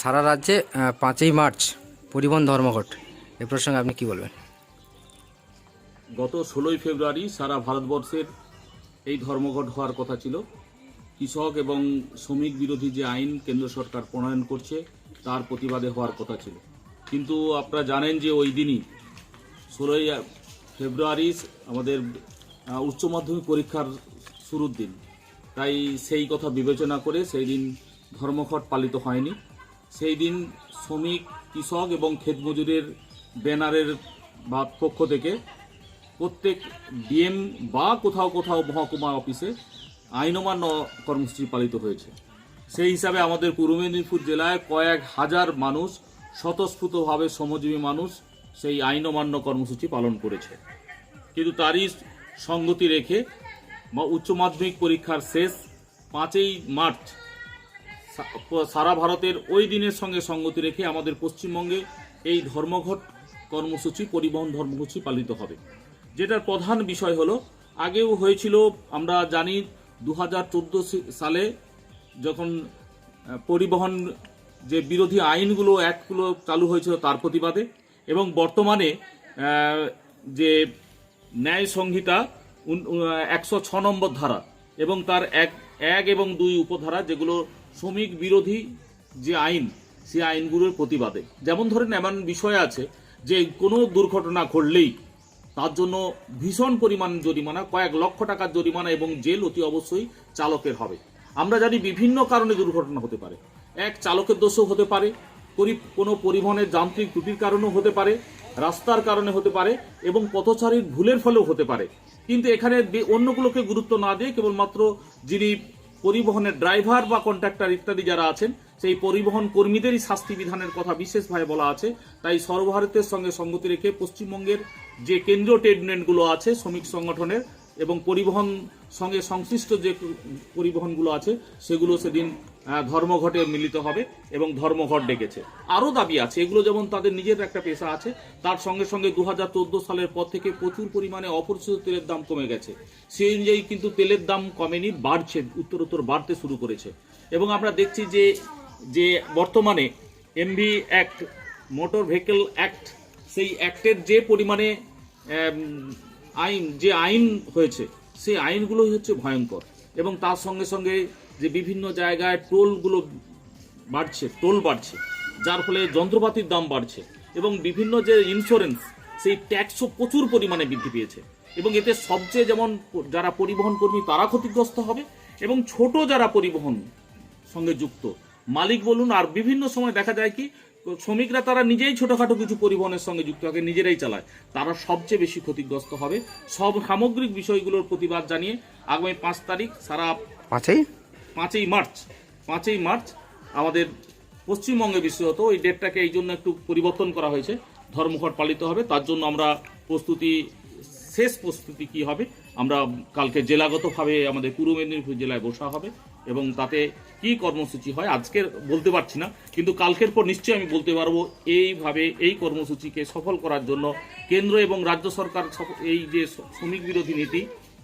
সারা রাজ্যে পাঁচই মার্চ পরিবহন ধর্মঘট। এ প্রসঙ্গে আপনি কি বলবেন? গত ষোলোই ফেব্রুয়ারি সারা ভারতবর্ষের এই ধর্মঘট হওয়ার কথা ছিল। কৃষক এবং শ্রমিক বিরোধী যে আইন কেন্দ্র সরকার প্রণয়ন করছে, তার প্রতিবাদে হওয়ার কথা ছিল। কিন্তু আপনারা জানেন যে ওই দিনই ষোলোই ফেব্রুয়ারি আমাদের উচ্চ মাধ্যমিক পরীক্ষার শুরুর দিন। তাই সেই কথা বিবেচনা করে সেই দিন ধর্মঘট পালিত হয়নি। সেই দিন শ্রমিক, কৃষক এবং ক্ষেত মজুরের ব্যানারের বা পক্ষ থেকে প্রত্যেক ডিএম বা কোথাও কোথাও মহকুমা অফিসে আইন অমান্য কর্মসূচি পালিত হয়েছে। সেই হিসাবে আমাদের পূর্ব মেদিনীপুর জেলায় কয়েক হাজার মানুষ, স্বতঃস্ফূর্তভাবে শ্রমজীবী মানুষ সেই আইন অমান্য কর্মসূচি পালন করেছে। কিন্তু তারই সঙ্গতি রেখে বা উচ্চ মাধ্যমিক পরীক্ষার শেষ পাঁচই মার্চ সারা ভারতের ওই দিনের সঙ্গে সঙ্গতি রেখে আমাদের পশ্চিমবঙ্গে এই ধর্মঘট কর্মসূচি, পরিবহন ধর্মসূচি পালিত হবে। যেটার প্রধান বিষয় হলো, আগেও হয়েছিল, আমরা জানি দু হাজার চোদ্দ সালে যখন পরিবহন যে বিরোধী আইনগুলো, অ্যাক্টগুলো চালু হয়েছিল তার প্রতিবাদে এবং বর্তমানে যে ন্যায় সংহিতা একশো ছ নম্বর ধারা এবং তার এক এক এবং দুই উপধারা যেগুলো শ্রমিক বিরোধী যে আইন সেই আইনগুলোর প্রতিবাদে। যেমন ধরেন এমন বিষয় আছে যে কোনো দুর্ঘটনা ঘটলেই তার জন্য ভীষণ পরিমাণ জরিমানা, কয়েক লক্ষ টাকার জরিমানা এবং জেল অতি অবশ্যই চালকের হবে। আমরা জানি বিভিন্ন কারণে দুর্ঘটনা হতে পারে। এক, চালকের দোষও হতে পারে। কোনো পরিবহনের যান্ত্রিক ত্রুটির কারণেও হতে পারে, রাস্তার কারণে হতে পারে এবং পথচারীর ভুলের ফলেও হতে পারে। কিন্তু এখানে অন্যগুলোকে গুরুত্ব না দিয়ে কেবলমাত্র যিনি পরিবহনের ড্রাইভার বা কন্ট্রাক্টর ইত্যাদি যারা আছেন, সেই পরিবহন কর্মীদেরই শাস্তি বিধানের কথা বিশেষভাবে বলা আছে। তাই সর্বভারতের সঙ্গে সঙ্গতি রেখে পশ্চিমবঙ্গের যে কেন্দ্রীয় ট্রেড ইউনিয়নগুলো আছে, শ্রমিক সংগঠনের এবং পরিবহন সঙ্গে সংশ্লিষ্ট যে পরিবহনগুলো আছে, সেগুলো সেদিন ধর্মঘটে মিলিত হবে এবং ধর্মঘট ডেকেছে। আরও দাবি আছে, এগুলো যেমন তাদের নিজের একটা পেশা আছে, তার সঙ্গে সঙ্গে দু হাজার চোদ্দ সালের পর থেকে প্রচুর পরিমাণে অপরিচিত তেলের দাম কমে গেছে। সেই অনুযায়ী কিন্তু তেলের দাম কমেনি, বাড়ছে, উত্তরোত্তর বাড়তে শুরু করেছে। এবং আমরা দেখছি যে যে বর্তমানে MV act motor vehicle act সেই অ্যাক্টের যে পরিমাণে আইন, যে আইন হয়েছে, সেই আইনগুলোই হচ্ছে ভয়ঙ্কর। এবং তার সঙ্গে সঙ্গে যে বিভিন্ন জায়গায় টোলগুলো বাড়ছে, টোল বাড়ছে, যার ফলে যন্ত্রপাতির দাম বাড়ছে এবং বিভিন্ন যে ইন্স্যুরেন্স সেই ট্যাক্সও প্রচুর পরিমাণে বৃদ্ধি পেয়েছে এবং এতে সবচেয়ে যেমন যারা পরিবহন কর্মী, তারা ক্ষতিগ্রস্ত হবে এবং ছোট যারা পরিবহন সঙ্গে যুক্ত, মালিক বলুন, আর বিভিন্ন সময় দেখা যায় কি, শ্রমিকরা তারা নিজেই ছোটোখাটো কিছু পরিবহনের সঙ্গে যুক্ত থাকে, নিজেরাই চালায়, তারা সবচেয়ে বেশি ক্ষতিগ্রস্ত হবে। সব সামগ্রিক বিষয়গুলোর প্রতিবাদ জানিয়ে আগামী পাঁচ তারিখ সারা পাঁচই? পাঁচই মার্চ পাঁচই মার্চ আমাদের পশ্চিমবঙ্গে বিশেষত ওই ডেটটাকে এই জন্য একটু পরিবর্তন করা হয়েছে। ধর্মঘট পালিত হবে, তার জন্য আমরা প্রস্তুতি, শেষ প্রস্তুতি কি হবে, আমরা কালকে জেলাগতভাবে আমাদের পূর্ব মেদিনীপুর জেলায় বসা হবে এবং তাতে কি কর্মসূচি হয় আজকে বলতে পারছি না, কিন্তু কালকের পর নিশ্চয়ই আমি বলতে পারব এইভাবে এই কর্মসূচিকে সফল করার জন্য কেন্দ্র এবং রাজ্য সরকার এই যে শ্রমিক বিরোধী নীতি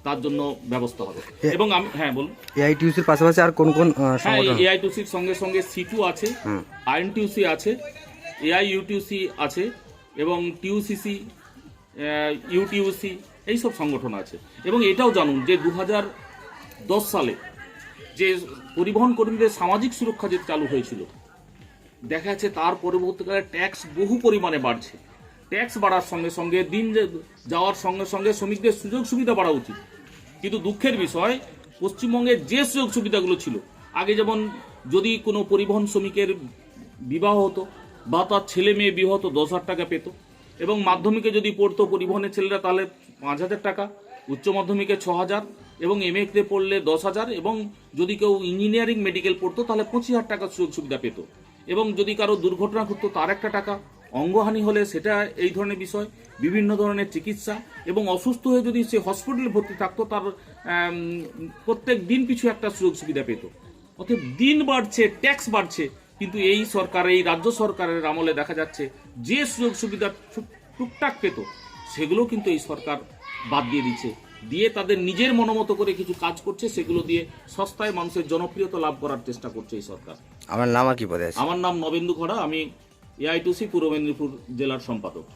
তার জন্য ব্যবস্থা হবে। এবং আমি হ্যাঁ বলুন। এআইটিউসির পাশাপাশি আর কোন কোন হ্যাঁ এআইটিউসির সঙ্গে সঙ্গে সিটু আছে আইএনটিউসি আছে এআই ইউটিউসি আছে এবং টিউসিসি ইউটিউসি এইসব সংগঠন আছে। এবং এটাও জানুন যে দু দশ সালে যে পরিবহন কর্মীদের সামাজিক সুরক্ষা যে চালু হয়েছিল দেখা যাচ্ছে তার পরবর্তীকালে ট্যাক্স বহু পরিমাণে বাড়ছে। ট্যাক্স বাড়ার সঙ্গে সঙ্গে, দিন যাওয়ার সঙ্গে সঙ্গে শ্রমিকদের সুযোগ সুবিধা বাড়া উচিত। কিন্তু দুঃখের বিষয় পশ্চিমবঙ্গের যে সুযোগ সুবিধাগুলো ছিল, আগে যেমন যদি কোনো পরিবহন শ্রমিকের বিবাহ হতো বা তার ছেলে মেয়ে বিবাহ হতো, দশ হাজার টাকা পেত। এবং মাধ্যমিকে যদি পড়তো পরিবহনের ছেলেরা, তাহলে পাঁচ হাজার টাকা, উচ্চ মাধ্যমিকে ছ হাজার এবং এম তে পড়লে দশ হাজার এবং যদি কেউ ইঞ্জিনিয়ারিং, মেডিকেল পড়তো, তাহলে পঁচিশ হাজার টাকা সুযোগ সুবিধা পেত। এবং যদি কারও দুর্ঘটনা ঘটতো, তার একটা টাকা। অঙ্গহানি হলে সেটা এই ধরনের বিষয় বিভিন্ন ধরনের চিকিৎসা এবং অসুস্থ হয়ে যদি সে হসপিটালে ভর্তি থাকতো তার প্রত্যেক দিন পিছু একটা সুযোগ সুবিধা পেত। অতএব দিন বাড়ছে ট্যাক্স বাড়ছে কিন্তু এই সরকার এই রাজ্য সরকারের আমলে দেখা যাচ্ছে যে সুযোগ সুবিধা টুকটাক পেত সেগুলো কিন্তু এই সরকার বাদ দিয়ে দিচ্ছে। দিয়ে তাদের নিজের মনোমতো করে কিছু কাজ করছে সেগুলো দিয়ে সস্তায় মানুষের জনপ্রিয়তা লাভ করার চেষ্টা করছে এই সরকার। আমার নাম আর কি পদে আমার নাম নবেন্দু খড়া আমি এআইটুসি পূর্ব মেদিনীপুর জেলার সম্পাদক।